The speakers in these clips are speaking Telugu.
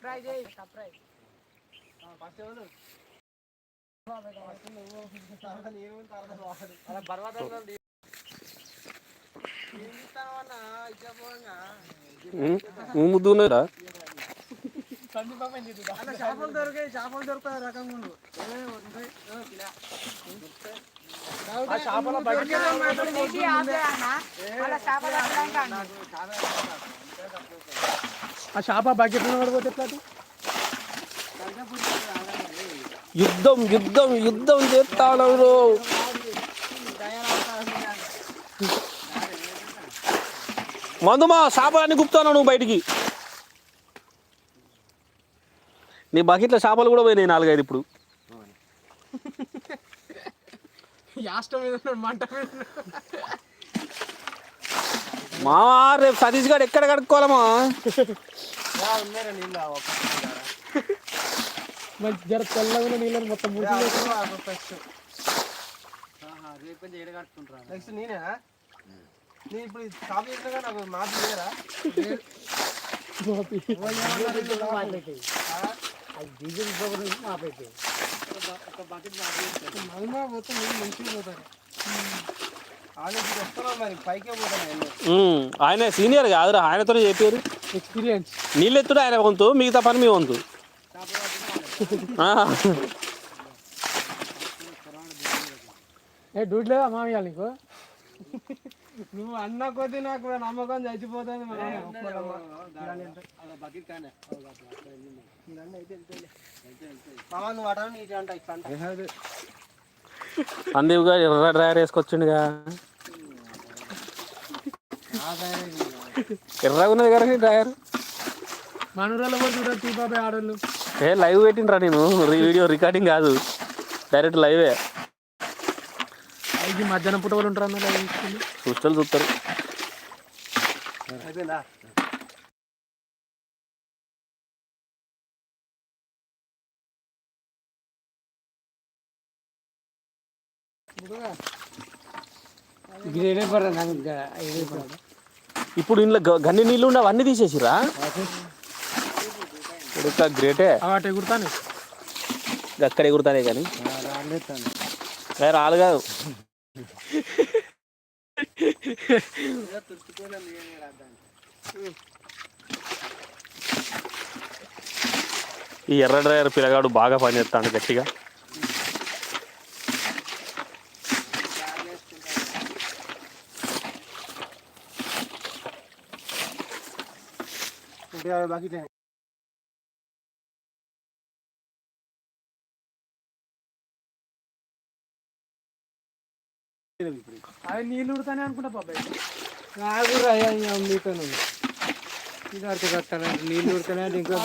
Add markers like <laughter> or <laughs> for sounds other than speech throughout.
సర్ప్రైజ్ సర్ప్రైజ్ ఫస్ట్ ఎవరు ముద్దున్నారా చేపలు దొరికాయి చేపలు దొరుకుతాయి రకంగా ఉండు. చేపల ఆ చేప బకెట్ పడిపోతే ఎట్లా యుద్ధం యుద్ధం యుద్ధం చేస్తాను మందుమా చేపలన్నీ గుప్తాను నువ్వు బయటికి? నీ బకెట్లో చేపలు కూడా పోయినాయి నాలుగైదు ఇప్పుడు. యాస్టం మీద మంట మీద. మావా రేపు సతీష్ గారు ఎక్కడ నీళ్ళు మరి జర తెల్లగా నీళ్ళని మొత్తం నెక్స్ట్ నేనేనా? నేను ఇప్పుడు షాప్ చేసినా నాకు మోపి. మహిమా పోతే నీళ్ళు మంచిగా పోతారు. ఆయన సీనియర్ కాదురా ఆయనతోనే చెప్పారు. ఎక్స్పీరియన్స్ నీళ్ళెత్తుడు ఆయన వంతు మిగతా పని మీ వంతు ఆ, ఏ డ్యూటీ లేదా మామయ్య నీకు? నువ్వు అన్న కొద్దీ నాకు నమ్మకం చచ్చిపోతుంది సందీప్ గారు ఎర్ర డ్రైవర్ వేసుకొచ్చిండుగా. ఎర్రగా ఉన్నది కదా మనూరాలో ఆడోళ్ళు. ఏ లైవ్ పెట్టిండ్రా నేను. వీడియో రికార్డింగ్ కాదు. డైరెక్ట్ లైవే. ఐదు మధ్యాహ్నం పూట వాళ్ళు ఉంటారు అన్న లైవ్. చూస్తారు చూస్తారు. అయిపోయిందా? ఇప్పుడు ఇంట్లో గన్ని నీళ్ళు ఉండే అవన్నీ తీసేసిరా ఇంకా గ్రేటే. అటు ఎగురుతాను. అక్కడ ఎగురుతానే కానీ. రాలు కాదు. ఈ ఎర్ర డ్రైవర్ పిల్లగాడు బాగా పనిచేస్తాడు గట్టిగా. ఇంకా బాకీ అవి నీళ్ళు ఉడతానే అనుకుంటా బాబాయ్ ఇది అర్థం కట్టాలంటే నీళ్ళు ఉడతానే ఇంకా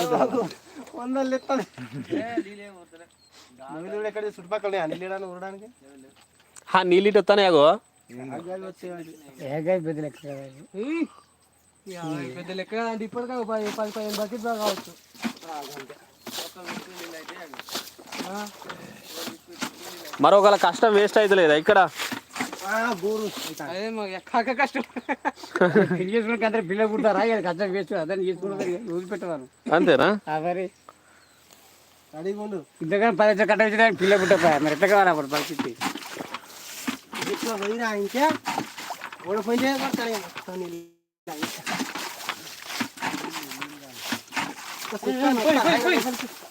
వందలు ఎత్తాను నువ్వు ఎక్కడ చుట్టుపక్కల ఊరడానికి హా నీళ్ళు ఇటు వస్తానే అగో పెద్ద లెక్క పెద్ద లెక్క అంటే ఇప్పటికే ఒక పది పది పదిహేను బకెట్ దాకా కావచ్చు. ఆ, మరొకళ్ళ కష్టం వేస్ట్ అవుతలేదా ఇక్కడ? కష్టం. అందరూ పిల్లలు పుడతారా? ఇక కష్టం వేస్ట్ అదని చేసుకుంటారు వదిలిపెట్టవారు అంతేనా? మరి. అడిగి ఉండు. ఇంతకన్నా పది లక్షలు కట్ట వచ్చి పిల్ల పుట్టపోయా మరి ఎట్లా కావాలి అప్పుడు పరిస్థితి? ఇట్లా పోయిరా ఇంకే? ఓడిపోయిందే కొడతాను మొత్తం నీళ్ళు. ఒక సుక్కను వస్తా.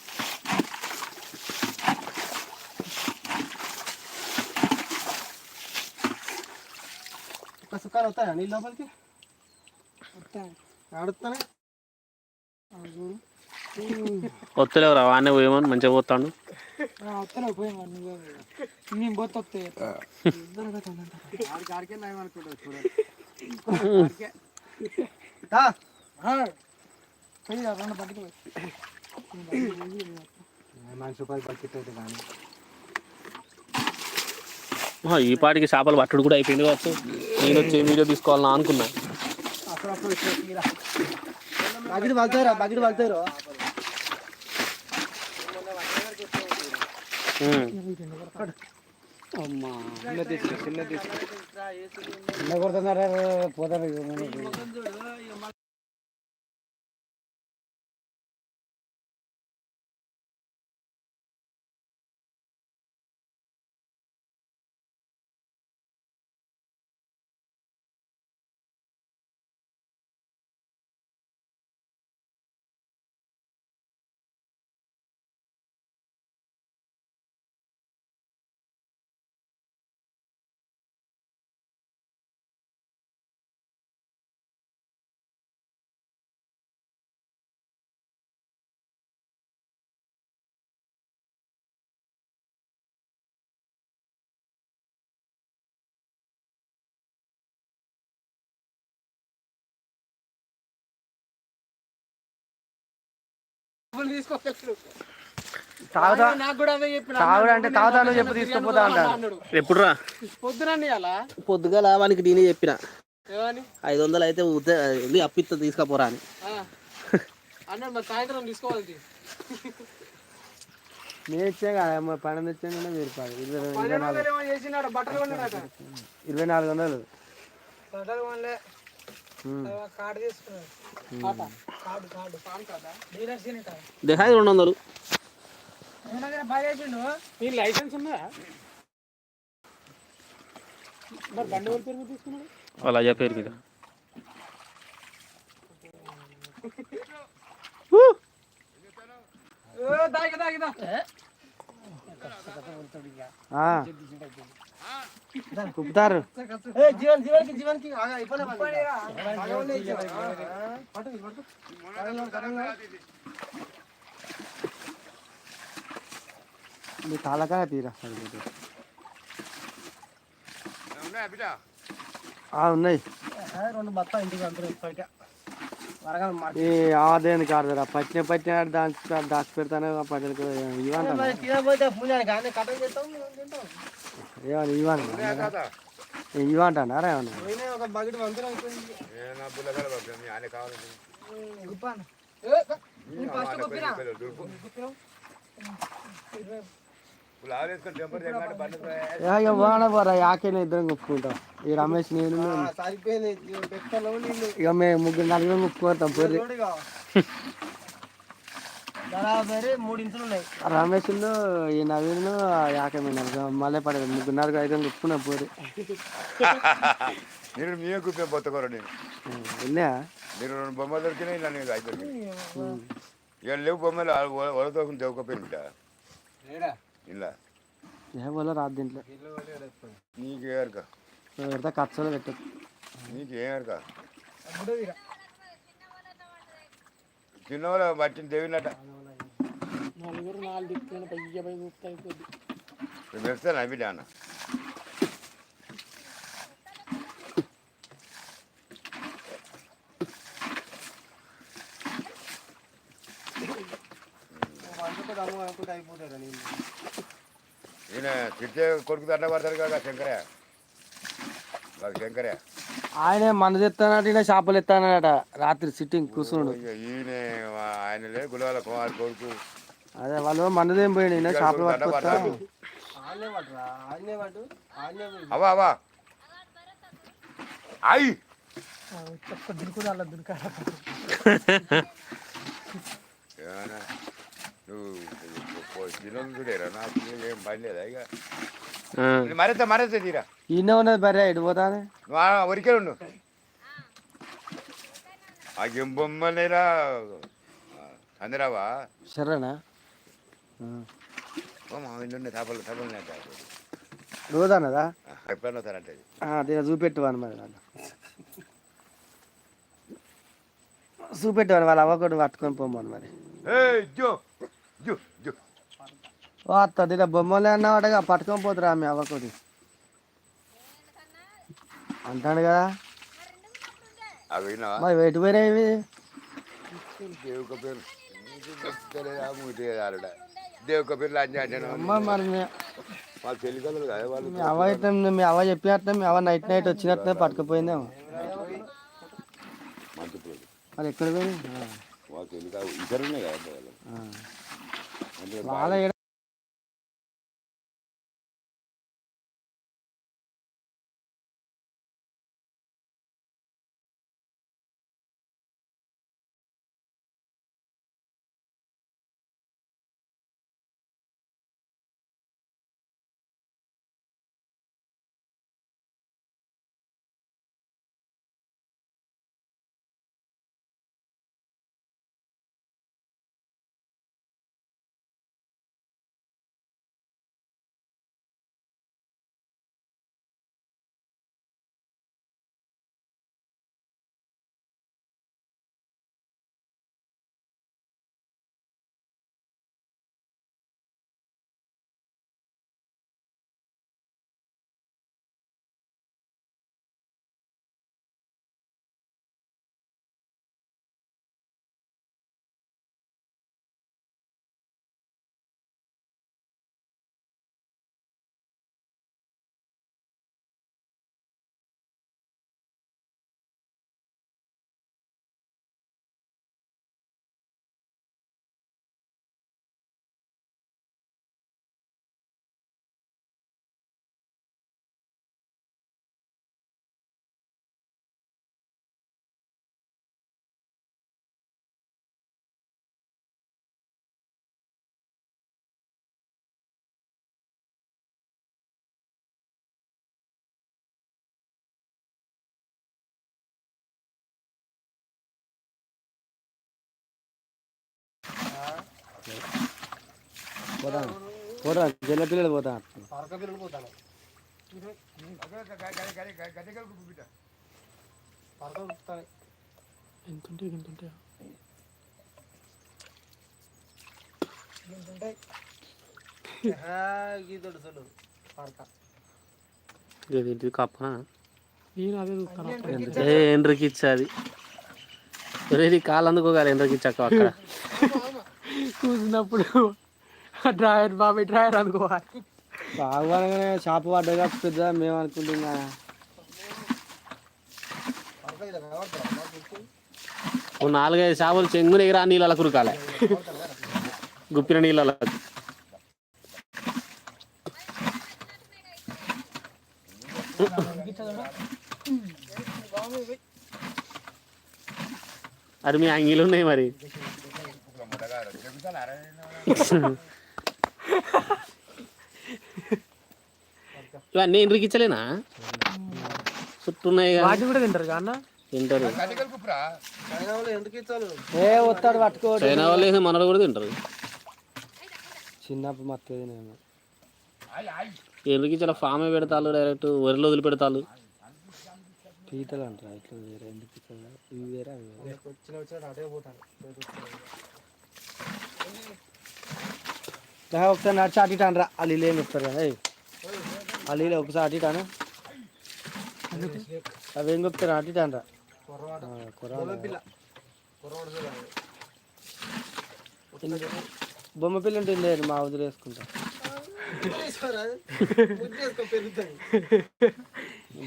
ఒక సుఖాలు వస్తాయా నీళ్ళు లోపలికి ఆడుతానే వస్తలేవురా వాడినే పోయేమని మంచిగా పోతాడు వస్తాను పోయి నేను పోతే వస్తాయి ఆడికి నయం అనుకుంటావు చూడండి <coughs> ఈ పాటికి చేపలు పట్టుడు కూడా అయిపోయింది కావచ్చు. నేను వచ్చి వీడియో తీసుకోవాలని అనుకున్నా. బకెట్ పలుతాయిరా బకెట్. అమ్మా చిన్న కొడుతున్నారా పోతారు? నాకు కూడా అదే చెప్పిన. తాగుడు అంటే తాగుతాను చెప్పు తీసుకుపోతా అలా పొద్దుగాల వానికి నేనే చెప్పిన. ఏమని? ఐదు వందలు అయితే ఉద్ద- వెళ్ళి అప్పిస్తా తీసుకపోరా అని. ఆ. అన్నాడు మరి సాయంత్రం తీసుకోవాలి నేను ఇచ్చే కదా పన్నెండు ఇచ్చాను వెయ్యి రూపాయలు ఇరవై ఇరవై నాలుగు. ఏమో చేసినాడు బట్టలు కొన్నాడట. ఇరవై నాలుగు వందలు. బట్టలు కొనలే. కార్డు తీసుకున్నాడు. Card card. పాన్ కార్డా. డీలర్స్ దేహాయి రెండు వందలు నీ లైసెన్స్ ఉందా? మరి బండి వాళ్ళ పేరు మీద తీసుకున్నాడు? వాళ్ళ అయ్యా పేరు మీద. దాగి దాగిదా ఆ. కుప్పుతారు జీవన్ జీవన్కి జీవన్కి తాళకాయ తీరా ఆ, ఉన్నాయి. రెండు బత్తా ఇంటికి అందరూ కాదు పచ్చిన పచ్చిన దాచి దాచి పెడతాను ఇవ్వంటాను. ఏమన్నా ఇవ్వండి ఇవ్వంటారా ఏమన్నా ఒక బకెట్ వంతులు అయిపోయింది గుప్పాను. ఫస్ట్ గుప్పినా? ఇక బాగా పోరా యాకేనే ఇద్దరం గుప్పుకుంటాం. ఈ రమేష్ నేను ఇక మేము. ముగ్గురు నలుగురు గుప్పుకుంటాం పొర్రి <laughs> రమేష్ ఈ నవీన్ యాకే మళ్ళీ పడేది. ముగ్గురు నలుగురు ఐదు గుప్పుకున్నాం పొర్రి మీరు మీరే కూర్చొని బతకరు నేను. వెళ్ళా మీరు రెండు బొమ్మలు దొరికినాయి ఇలా నేను ఐదు దొరికినాయి. ఇక లేవు బొమ్మలు దెవకపోయింది బిడ్డ ఇలా. ఏ పోలే రాదు దీంట్లో. నీకు ఏరక పెడితే ఖర్చులో పెట్టదు నీకు ఏం ఎరక చిన్నవాళ్ళు బట్టిన దేవినట నలుగురు నాలుగు దిక్కులు పయ్య పై అయిపోద్ది అనుకుంటే అయిపోతాడు నీళ్ళు ఈయన తిట్టే కొడుకు దండ పడతాడు కదా శంకరయ్య వాడు శంకరయ్య ఆయనే మన తెస్తానట ఈయన చేపలు ఎత్తానట రాత్రి సిట్టింగ్ కూర్చున్నాడు. ఈయన ఆయనలే గులవాల కుమార్ కొడుకు. అదే వాళ్ళు మనదేం పోయింది ఈయన చేపలు దండ పట్టుకొస్తా. పోయి అవా అవా. అయ్యి మరింత మరింత తీరా. ఉన్నది బరే ఇటు పోతానే? ఉండు. ఆ ఏం బొమ్మలేరా అందరావా సరేనా? మా ఇంట్లో చేపలు చేపలు రోజు అన్నదా ఎప్పుడన్నా అదే చూపెట్టువాను మరి నన్ను. చూపెట్టువాను వాళ్ళ అవ్వకూడదు పట్టుకొని పోమని మరి. ఏ జో జో జో. ఓ అత్త ఇలా బొమ్మలే అన్నవాడగా పట్టుకొని పోతురా మీ అవ్వకూడదు అంటాడు కదా. మరి ఎటు పోయినాయి అంటాను అమ్మ మరి వాళ్ళు పెళ్ళి కదలు కదా వాళ్ళు మీ అయితే మీ అవ్వ చెప్పినట్టే మీ నైట్ నైట్ వచ్చినట్టే పట్టుకుపోయిందేమో. మరి ఎక్కడ పోయింది? వాళ్ళు పెళ్ళి కాదు ఇద్దరు ఉన్నాయి కదా వాళ్ళు పోతాను పోతా జల్ల పిల్లలు పోతా. పరక పిల్లలు పోతాను గడ్డగలకు బిడ్డ. పరక ఉరుకుతాయి ఎంతుంటే ఎంతుంటే? గీతడు అసలు పరక ఇది ఇది కప్పనా ఏ ఎండ్రకి ఇచ్చాది ఇది కాలు అందుకోగాలి ఎండ్రకి ఇచ్చాక అక్కడ. <laughs> చూసినప్పుడు డ్రాయర్ బాబాయ్ డ్రాయర్ అనుకోవాలి బాగానే చేప పడ్డగా పెద్ద మేము అనుకుంటున్నా? ఓ నాలుగైదు చేపలు చెంగున ఎగిరా నీళ్ళ కురకాలి. గుప్పిన నీళ్ళ అది మీ అంగీలు ఉన్నాయి మరి. ఇవన్నీ ఎండ్రికి ఇచ్చలేనా చుట్టూ ఉన్నాయి వాటి కూడా తింటారు అన్న వాళ్ళు ఎందుకు ఇస్తారు ఏ వస్తాడు పట్టుకో చైనా వాళ్ళు వేసిన మనలు కూడా తింటారు చిన్నప్పుడు మత్తది నేను ఎండ్రికి చాలా ఫామే పెడతారు డైరెక్ట్ వరిలో వదిలి పెడతారు పీతలు అంటారా ఇట్లా వేరే ఎందుకు ఇట్లా? ఇవి వేరే అవి వేరే వచ్చిన వచ్చిన అటే పోతాను దా, ఒకసారి నడిచి అటు ఇటు అనరా వాళ్ళు ఇల్లు ఏం చెప్తారు కదా. వాళ్ళు ఇల్లు ఒకసారి అటు ఇటు అను అవి ఏం చెప్తారు అటు ఇటు అనరా కుర్రవాడ ఆ, కుర్రాళ్ళు. పిల్ల కుర్రవాడు చూడాలి బొమ్మ పిల్ల ఉంటుంది మా వదిలి వేసుకుంటా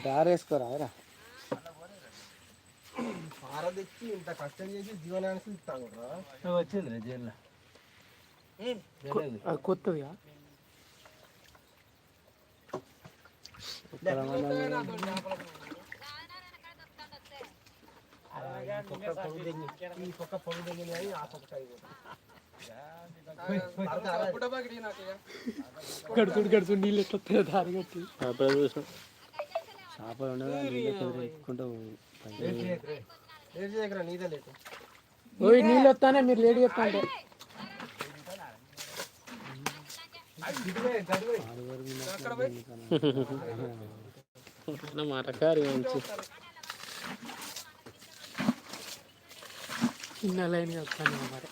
దారి వేసుకోరా రా ఇంత కష్టం చేసి జీవనానికి ఇస్తాను వచ్చింది జైల్లో కొత్తదిగా ఈ పక్క పొగ తెగింది అని ఆ? పక్క అయిపోతుంది గడుచుడు గడుచుడు నీళ్ళు ఎట్లా దారి కట్టి. చూసిన చేపలు ఉండగా నీళ్ళు ఎక్కుంటూ నీదే వస్తానే మీరు లేట్ చెప్తా అంటే మాటకారి <laughs> మంచి చిన్న లైన్ వస్తాను మరి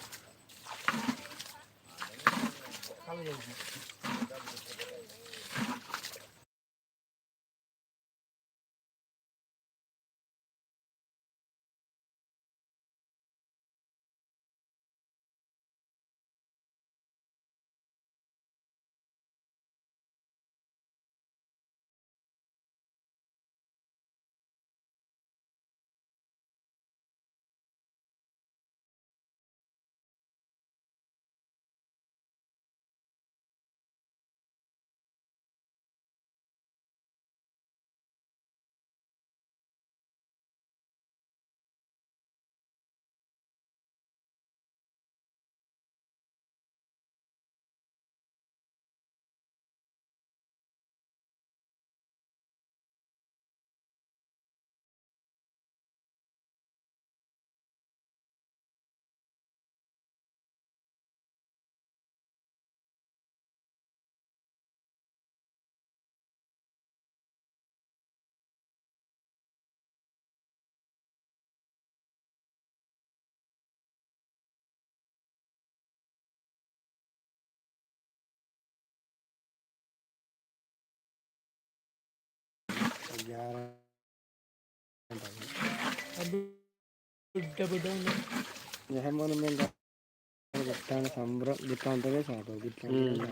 గిట్లా సంబరం గిట్లా ఉంటుందే చేప గిట్లా ఉంటేనే.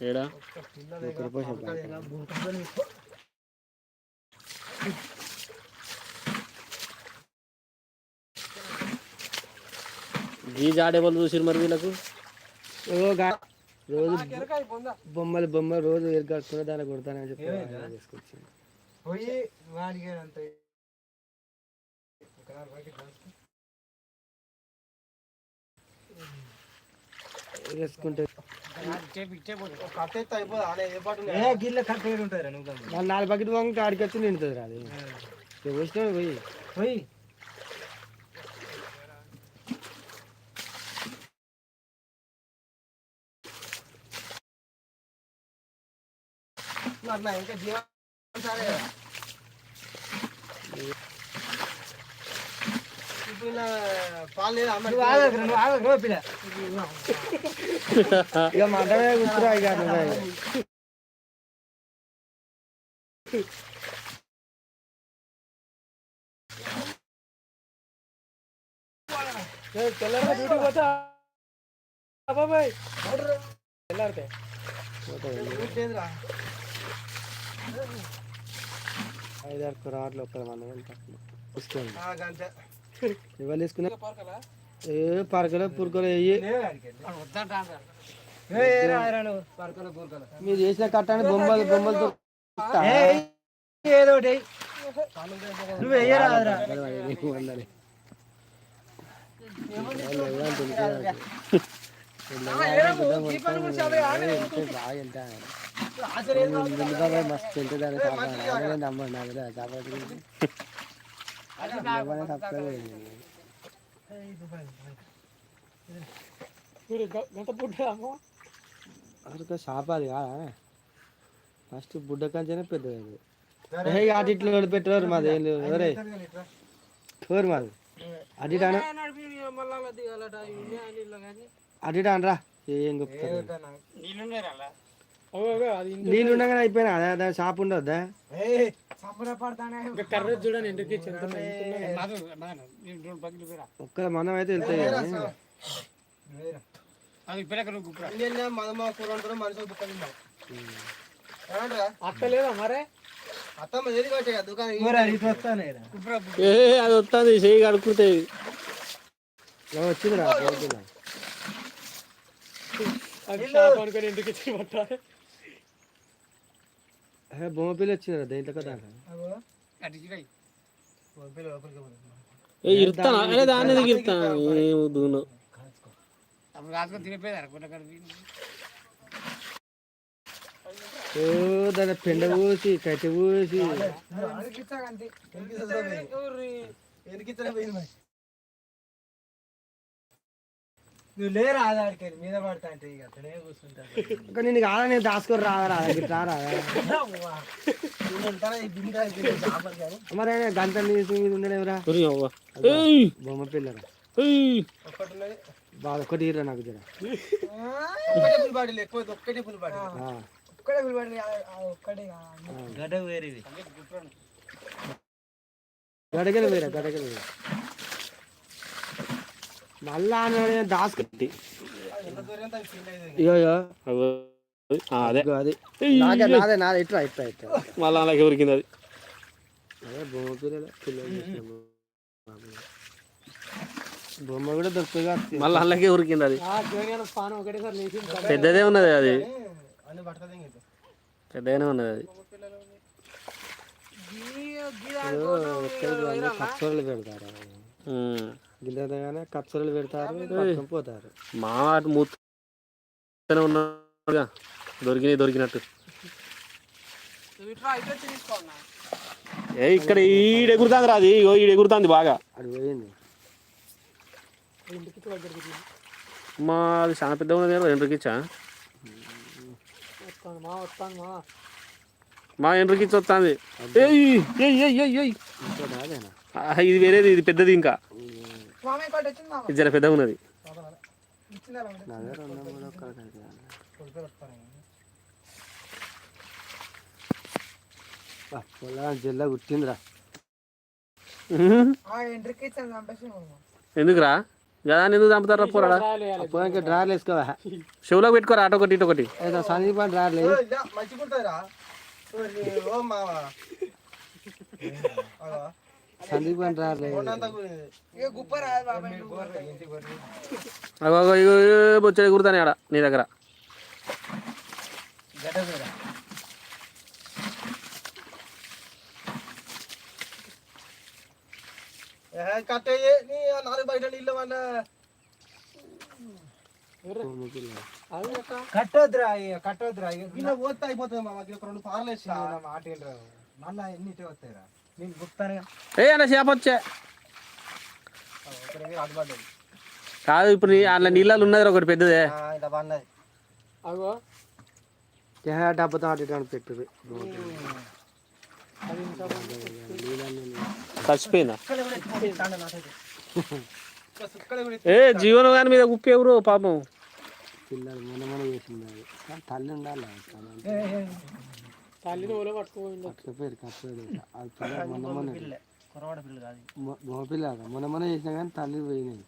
ఏడా గీ చూసిరు మరి వీళ్ళకు? ఓ గా- రోజు బొమ్మలు బొమ్మలు రోజు ఎరగడుతున్నా దాన్ని కొడతానని చెప్పి తీసుకొచ్చింది. పోయి వాడికి అంత వేసుకుంటే. నాలుగు బకెట్ వంక ఆడికి వచ్చి నిండుతుంది రా అది. పోయి. పోయి. ఇంకా జీవన సరే నువ్వే ఇక. తెల్లారి డ్యూటీ పోతా బాబాయ్ తెల్లారితే లేదురా ఐదారు కురాట్లు ఒక్క మనం తీసుకోండి. ఆ గంట ఇవాళ తీసుకున్నా. ఏ పరకలు పురకలు వేయి మీరు చేసిన కట్టాన్ని బొమ్మలు బొమ్మలతో ఏదో నువ్వు వెయ్యరాదురా మస్తు తింటుందని నమ్మండి నాకు కాబట్టి అసలు షాప్ అది కాదా ఫస్ట్ బుడ్డ కంచెనే పెద్దది అటు ఇట్లా పెట్టారు మాది ఏం లేదు ఎవరే ఎవరు మాది అటు అటు అనరా ఏం చెప్తారు నీళ్ళు ఉండగానే అయిపోయినా? అదే అదే షాప్ ఉండొద్దా? కర్ర చూడండి ఇంటికి ఒక్క మనం అయితే వెళ్తాయి కూర వండుకుని మనిషి బుక్క ఏమంటారా? అత్త లేదా మరే అత్తమ్మ ఏది కొట్టే దుకాణం ఇటు వస్తానే ఏ అది వస్తుంది చేయి కడుక్కుంటాయి ఇలా వచ్చిందిరా పోతున్నా ఇంటికి ఏ, బొమ్మ పిల్ల వచ్చిందిరా దేంట్లో కదా ఏ ఇరుతాను అరే దగ్గర ఇరుతాను దూను ఓ దాని పెండ పోసి కట్టె పోసి నువ్వు లేరా ఆధారికి మీద పడతా అంటే ఇక అతనే కూర్చుంటా ఇంకా నేను కాదా. నేను దాచుకొని రాదా రా. దగ్గర రారా మరి గంట నీసు మీద ఉండలేవురా బొమ్మ పిల్లరా బాగా ఒకటి ఇర్రా నాకు జర. ఒక్కటే ఎక్కువ ఒక్కటే ఆ, ఒక్కటే గడ్డ వేరేది గడగలు వేరా గడగలు వేరా ఆ, అదే. అది. నాదే నాదే నాదే. ఇట్లా ఇట్లా ఇట్లా మళ్ళీ అలాగే ఉరికింది అది. అదే బొమ్మ పిల్లలు. బొమ్మ. కూడా దొరుకుతుంది మళ్ళీ అలాగే ఉరికింది అది? పెద్దదే ఉన్నది అది. పెద్దగానే ఉన్నది అది. పెడతారు. గిల్లదగానే కచ్చరలు పెడతారు పోతారు. మా అటు మూతనే ఉన్నాడుగా దొరికినాయి దొరికినట్టు. ఏ ఇక్కడ ఈడ ఎగురుతుంది రా అది ఇగో ఈడ ఎగురుతుంది బాగా. అది పోయింది. మా అది చాలా పెద్ద ఉన్నది కదా ఎండ్రికిచ్చా మా వస్తాను మా. మా ఎండ్రికిచ్చి వస్తుంది. ఇది వేరేది ఇది పెద్దది ఇంకా. మామయ్య కోట వచ్చింది మామ. ఇది జర పెద్దగా ఉన్నది. జిల్లా చంపేసి ఎందుకురా? కదా ఎందుకు చంపుతారా పోరాడా? పొలంకి డ్రార్లు వేసుకోవా? చెవులోకి పెట్టుకోరా అటు ఒకటి ఇటు ఒకటి. సందీప్ అని డ్రార్లు <laughs> వేయి. మంచిగుంటారా ఓ మావా సందీప్ అని డ్రార్లు వేయి. ఇక గుప్ప రాదు బాబాయ్ అగో అగో ఇగో బొచ్చడి ఎగురుతానే ఆడ నీ దగ్గర కట్టయ్యే నీ నాలుగు బయట నీళ్ళు వల్ల బొమ్మ పిల్ల. కట్టొద్దురా ఇక కట్టొద్దురా ఇక ఇలా పోతే అయిపోతుంది మామ ఇక రెండు పార్లు వేసి మాట ఏంట్రా మళ్ళా ఎన్ని ఇటే వస్తాయిరా నేను గుప్తానుగా ఏ అన్న చేప వచ్చే. కాదు ఇప్పుడు నీ అందులో నీళ్ళలో ఉన్నది ఒకటి పెద్దదే. అగో. ఏ డబ్బతో జీవన గాని మీద ఉప్పు ఎవరు పాపం? పిల్లలు చేసింది తల్లి ఉండాలి తల్లిని ఓలో పట్టుకోపోయింది అది పిల్ల మొన్న మొన్న మొ- మగ పిల్ల కాదు. మొన్న మొన్న చేసినా కానీ తల్లి పోయినాయి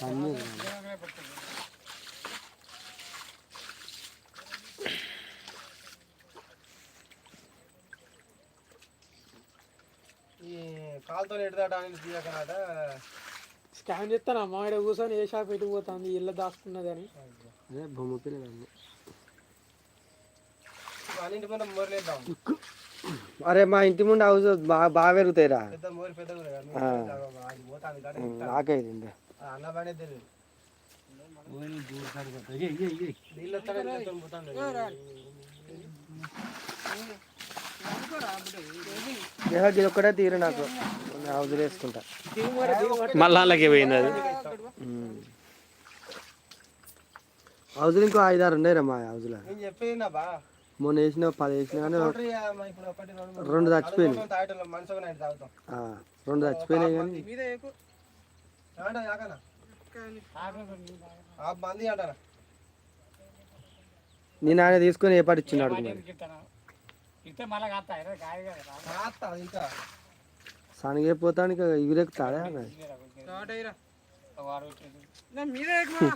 తల్లి ఈ కాలుతో ఎడదాటానికి తీయకనాట స్కాన్ చేస్తాను అమ్మ ఇక్కడ కూర్చొని ఏ షాప్ ఎటు పోతుంది ఇల్లు దాచుకున్నది అని. అదే బొమ్మ పిల్ల కాదు. అన్నింటి మీద మోరలేద్దాం అరే మా ఇంటి ముందు హౌస్ బాగా బాగా పెరుగుతాయిరా. పెద్ద మోరి పెద్ద కూడా కాదు. ఆ. అది పోతాంది కాడ నాకైతే ఇందే. ఆ అన్న పడే తెలియదు. నీళ్ళు వస్తాడే నీళ్ళతో పోతాంది. ఏహో ఇది ఒక్కటే తీరు నాకు. హౌస్ వేసుకుంటా. మళ్ళా అలాగే పోయింది అది. ఇంకో ఐదారు ఉన్నాయి మా హౌస్లో. నేను చెప్పేది బా మొన్న వేసిన పది వేసిన కానీ ఒకటి, ఆ, మా ఇప్పుడు ఒకటి రెండు చచ్చిపోయినాయి. రెండు చచ్చిపోయినాయి కానీ. నేను ఆయన తీసుకొని ఏ పాటు ఇచ్చినాడు మరి. ఇస్తే <laughs> మళ్ళీ కాస్తా కాయ కదా కాస్త ఇంకా సనగే పోతానికి ఎగురెక్కుతాడా వాడు మీరే ఎక్కువ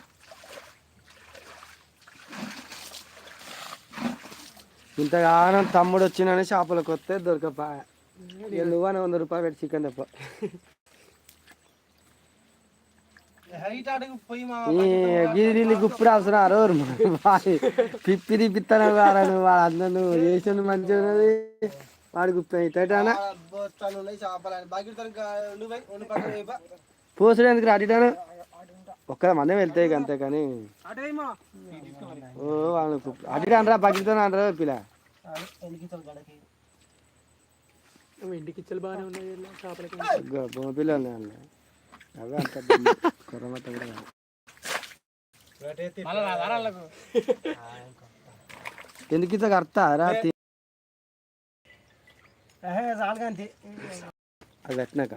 ఇంతగానం తమ్ముడు వచ్చినని షాపులకు వస్తే దొరకపా. నువ్వని వంద రూపాయలు పెట్టి చికెన్ తప్ప. హైట్ ఆటకు పోయి మా ఈ గిరి గుప్పుడు అవసరం అరవరు పిప్పి తిప్పిస్తాను వాడు వాడు అందరు నువ్వు చేసిన మంచిగా ఉన్నది. వాడు గుప్పి ఇటానా నువ్వు పోసుడు ఎందుకు అడిటాను ఒక్క మందే వెళ్తాయి అంతే కానీ. అడిగి అనరా బగ్గితో అనరా పిల్ల? ఇంటికి ఇచ్చలు బాగానే ఉన్నాయి వీళ్ళు చేపలకి. బొమ్మ పిల్లలు అవే అంత కొరమత కూడా ఎందుకు ఇంత కడతా? రా తి- చాలుగంతి అది కట్టినాక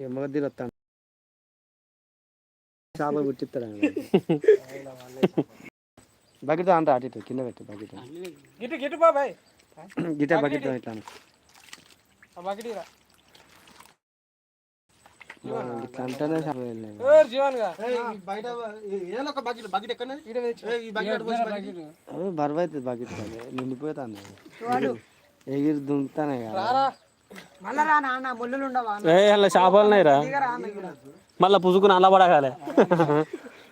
ఎమ్మగద్దీలు వస్తాను. చేపలు గుర్తిస్తాడు బకెట్ అంట అటు ఇటు కింద పెట్టు బకెట్. గిట్టు గిట్టు బాబాయ్ గిట్ట బకెట్ ఆ, ఇట్లా అంటేనే బకెట్ బరువు అవుతుంది నిండిపోతాను ఎగిరి దుంకుతానే కదా. మళ్ళా రా నాన్న ముళ్ళులు ఉండవా ఏ అలా చేపలు ఉన్నాయిరా. మళ్ళా పుసుకుని అలా పడగాలి.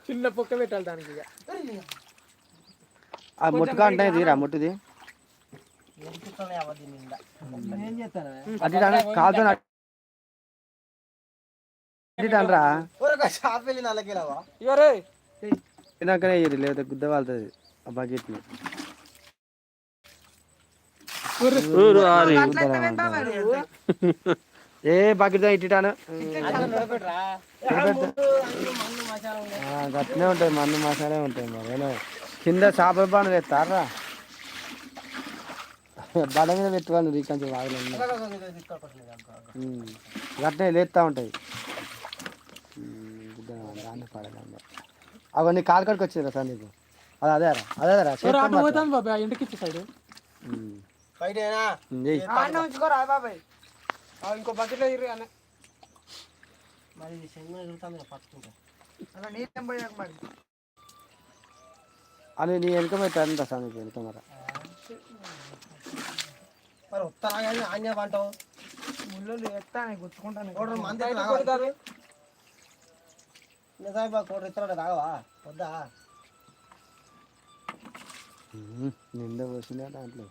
చిన్న పొక్క పెట్టాలి దానికి ఆ ముట్టుగా అంటే తీరా ముట్టుది. లేదా గుద్ద వాళ్తుంది ఆ బకెట్ని ఊరు. ఆరి. ఏ బకెట్ ఇటు ఇటు అను. ఆ, గట్టినే ఉంటాయి మందు మసాలే ఉంటాయి మరి. కింద చేపల పండు తెస్తారా బడ మీద పెట్టుకోండి రీకంచెం వాగలేదు గట్టినే లేస్తూ ఉంటాయి. దాన్ని పడదండి అవన్నీ కాలు కడికి వచ్చిందిరా సార్ నీకు. అది అదేరా అదేరా అటు పోతాను బాబాయ్ ఇంటికి సైడ్. ఆ, ఇంకో బకెట్లో ఇర్రు అన్న. మరి ఎగురుతాను పట్టుకుంటా అలా నీళ్ళేం పోయాక మరి? అని నీ వెనక పెట్టాను సార్ నీకు వెనక మరి. మరి వస్తానా కానీ ఆన్య పంటావు ముళ్ళు ఎత్తాను గుచ్చుకుంటాను. కోటర్ మంది? కొడతారు. నిజాయిబా కోటర్ ఇస్తాడు తాగవా? వద్దా? నిండా పోసిందే దాంట్లో.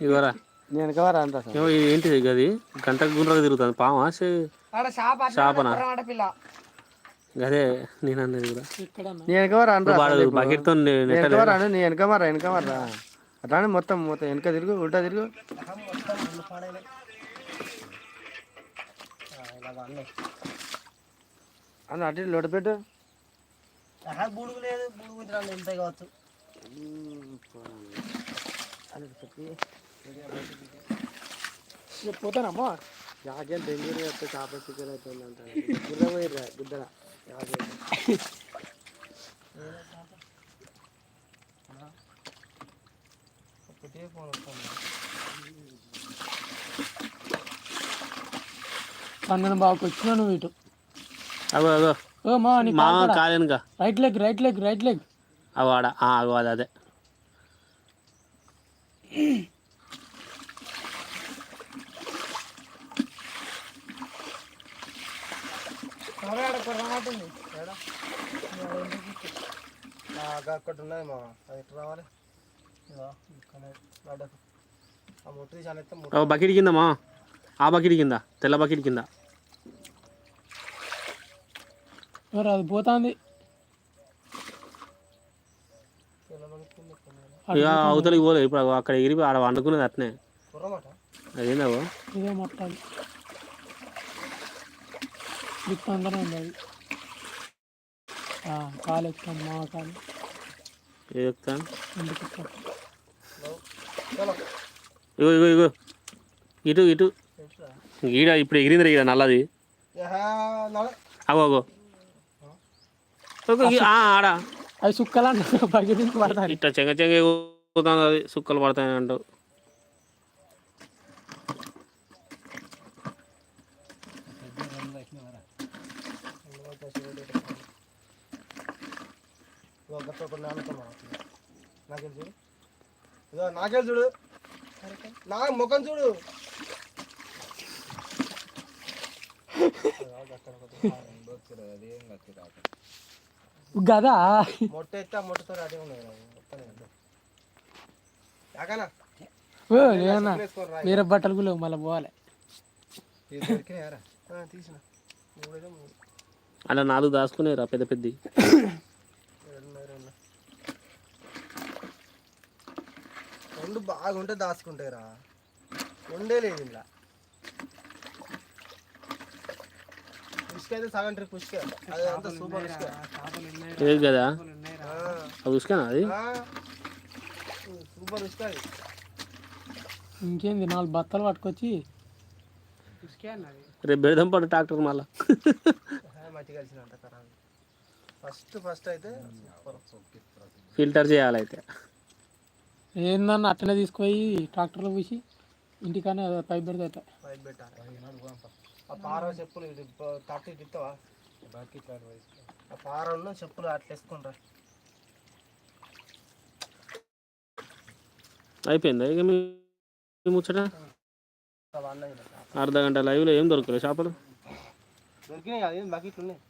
ఇవరా నేను వెనక వారా అంట సార్? ఏమో ఇది ఏంటిది గది? గంట గుండ్రగా తిరుగుతుంది. పామా గదే నేను అన్నది కూడా. ఇక్కడ నీ వెనక వాడు బకెట్తో నీ వెనక మరా వెనక మరా అట్లానే మొత్తం మొత్తం వెనక తిరుగు ఉల్టా తిరుగు. అన్నీ అని అటు ఇటు లోటు పెట్టు. ఆహా, బుడుగు లేదు. బుడుగు తినాలి కావచ్చు పోతానమ్మా. జాకెట్ డెంగ్యూ వస్తే చేప చికెన్ అవుతుంది అంటారు గుర్ర పోయిర్రా గుద్దల జాకెట్ ఒకటే ఫోన్ వస్తుంది. చందన బాబుకి వచ్చినా నువ్వు ఇటు. అగో అగో. ఓ మా నీ మా right leg right leg right leg అగో అది అదే నాకు అక్కడ ఉన్నది మా అది ఎట్లా రావాలి? బకెట్ కింద మా ఆ బకెట్ కింద తెల్ల బకెట్ కింద. మరి అది పోతాంది. ఇక అవతలికి పోలేదు ఇప్పుడు అక్కడ ఎగిరి ఆడ వండుకున్నది అట్నే. ఇదే మొట్టాలి దిక్కు అందరం ఉంది అది కాలు ఎక్కుతాం మా కాలు. ఏ ఎందుకు ఎక్కుతాం? చలో ఇగో ఇగో ఇగో. ఇటు ఇటు. ఈడ ఇప్పుడు ఎగిరింది ఈడ నల్లది. అగో అగో. ఆడ. బకెట్ నుంచి పడతాయి. ఇట్లా చెంగ చెంగ ఎగురుతుంది అది సుక్కలు పడతాయి అంటావు. నానుకోమా. నాకెళ్ళి చూడు? ఇదిగో నాకెళ్ళి చూడు? నా ముఖం చూడు. గదా? మొట్ట ఎత్తే ఆ మొట్టతో అదే ఉన్నాయి నాకు. యాకనా? వేరే బట్టలు కూడా మళ్ళీ పోవాలి. ఇది అలా నాలుగు దాచుకునేరా పెద్ద పెద్ద రెండు ఉన్నాయి, రెండు ఉన్నాయి. రెండు బాగుంటే దాచుకుంటాయిరా. ఉండే లేదు ఇలా సగం ట్రిప్ అది అంతా సూపర్ ఏది కదా? ఆ, అది? చూసుకానా అది. సూపర్ అది. ఇంకేంది నాలుగు బత్తలు పట్టుకొచ్చి. రేపు బెడదాం పడు ట్రాక్టర్ మళ్ళా. మట్టి కలిసినంత ఫస్ట్ ఫస్ట్ అయితే సూపర్. ఫిల్టర్ చేయాలి అయితే. ఏందన్న అట్టనే తీసుకుపోయి ట్రాక్టర్లో పూసి ఇంటికనే పైప్ పెడితే. బయట పెట్టాలి. ఆ చెప్పులు ఇది థర్టీ ఇస్తావా? ఆ పార ఉన్న చెప్పులు అట్లా వేసుకుంటారు అయిపోయిందా ఇక మీ ముచ్చట? అర్ధ గంట లైవ్లో ఏం దొరకలేదు చేపలు దొరికినాయి కదా బకెట్లు ఉన్నాయి?